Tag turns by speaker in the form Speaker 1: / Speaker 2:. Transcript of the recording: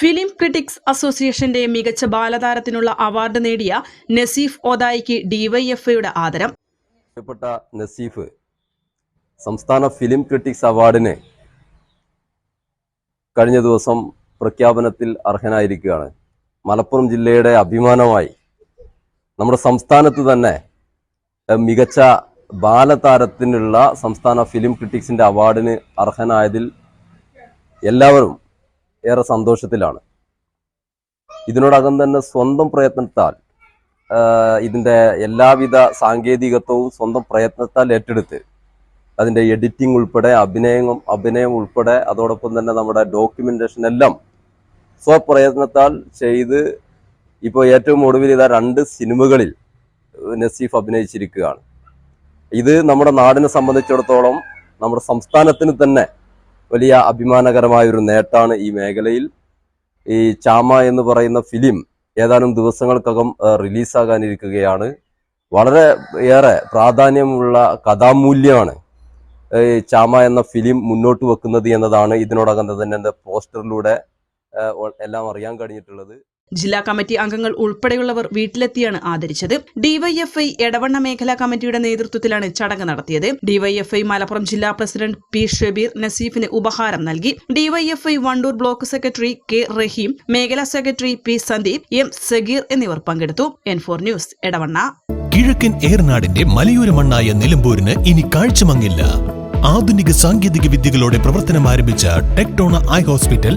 Speaker 1: Film critics അസോസിയേഷന്റെ മികച്ച ബാലതാരത്തിനുള്ള award നേടിയ നസീഫ് ഓദായിക്ക് ഡിവൈഎഫ്ഐയുടെ ആദരം.
Speaker 2: നസീഫ് സംസ്ഥാന ഫിലിം ക്രിട്ടിക്സ് അവാർഡിന് കഴിഞ്ഞ ദിവസം പ്രഖ്യാപനത്തിൽ അർഹനായിരിക്കുകയാണ്. മലപ്പുറം ജില്ലയുടെ അഭിമാനമായി നമ്മുടെ സംസ്ഥാനത്ത് തന്നെ മികച്ച ബാലതാരത്തിനുള്ള സംസ്ഥാന ഫിലിം ക്രിറ്റിക്സിന്റെ അവാർഡിന് അർഹനായതിൽ എല്ലാവരും ഏറെ സന്തോഷത്തിലാണ്. ഇതിനോടകം തന്നെ സ്വന്തം പ്രയത്നത്താൽ ഇതിന്റെ എല്ലാവിധ സാങ്കേതികത്വവും സ്വന്തം പ്രയത്നത്താൽ ഏറ്റെടുത്ത് അതിന്റെ എഡിറ്റിംഗ് ഉൾപ്പെടെ അഭിനയം അഭിനയം ഉൾപ്പെടെ അതോടൊപ്പം തന്നെ നമ്മുടെ ഡോക്യുമെന്റേഷൻ എല്ലാം സ്വപ്രയത്നത്താൽ ചെയ്ത് ഇപ്പോൾ ഏറ്റവും ഒടുവിൽ ഇതാ രണ്ട് സിനിമകളിൽ നസീഫ് അഭിനയിച്ചിരിക്കുകയാണ്. ഇത് നമ്മുടെ നാടിനെ സംബന്ധിച്ചിടത്തോളം നമ്മുടെ സംസ്ഥാനത്തിന് തന്നെ വലിയ അഭിമാനകരമായ ഒരു നേട്ടമാണ് ഈ മേഖലയിൽ. ഈ ചാമ എന്ന് പറയുന്ന ഫിലിം ഏതാനും ദിവസങ്ങൾക്കകം റിലീസാകാനിരിക്കുകയാണ്. വളരെ ഏറെ പ്രാധാന്യമുള്ള കഥാമൂല്യമാണ് ഈ ചാമ എന്ന ഫിലിം മുന്നോട്ട് വെക്കുന്നത് എന്നതാണ് ഇതിനോടകം തന്നെ എന്റെ പോസ്റ്ററിലൂടെ എല്ലാം അറിയാൻ കഴിഞ്ഞിട്ടുള്ളത്.
Speaker 1: ജില്ലാ കമ്മിറ്റി അംഗങ്ങൾ ഉൾപ്പെടെയുള്ളവർ വീട്ടിലെത്തിയാണ് ആദരിച്ചത്. ഡിവൈഎഫ്ഐ എടവണ്ണ മേഖലാ കമ്മിറ്റിയുടെ നേതൃത്വത്തിലാണ് ചടങ്ങ് നടത്തിയത്. ഡിവൈഎഫ്ഐ മലപ്പുറം ജില്ലാ പ്രസിഡന്റ് പി ഷബീർ നസീഫിന് ഉപഹാരം നൽകി. DYFI Wandoor block secretary K Rahim മേഖലാ secretary P Sandeep M Sageer എന്നിവർ പങ്കെടുത്തു. N four news Edavanna.
Speaker 3: കിഴക്കൻ ഏർനാടിന്റെ മലയോര മണ്ണായ നിലമ്പൂരിന് ഇനി കാഴ്ചമങ്ങില്ല. ആധുനിക സാങ്കേതിക വിദ്യകളോടെ പ്രവർത്തനം ആരംഭിച്ച ടെക്ടോണ ഐ ഹോസ്പിറ്റൽ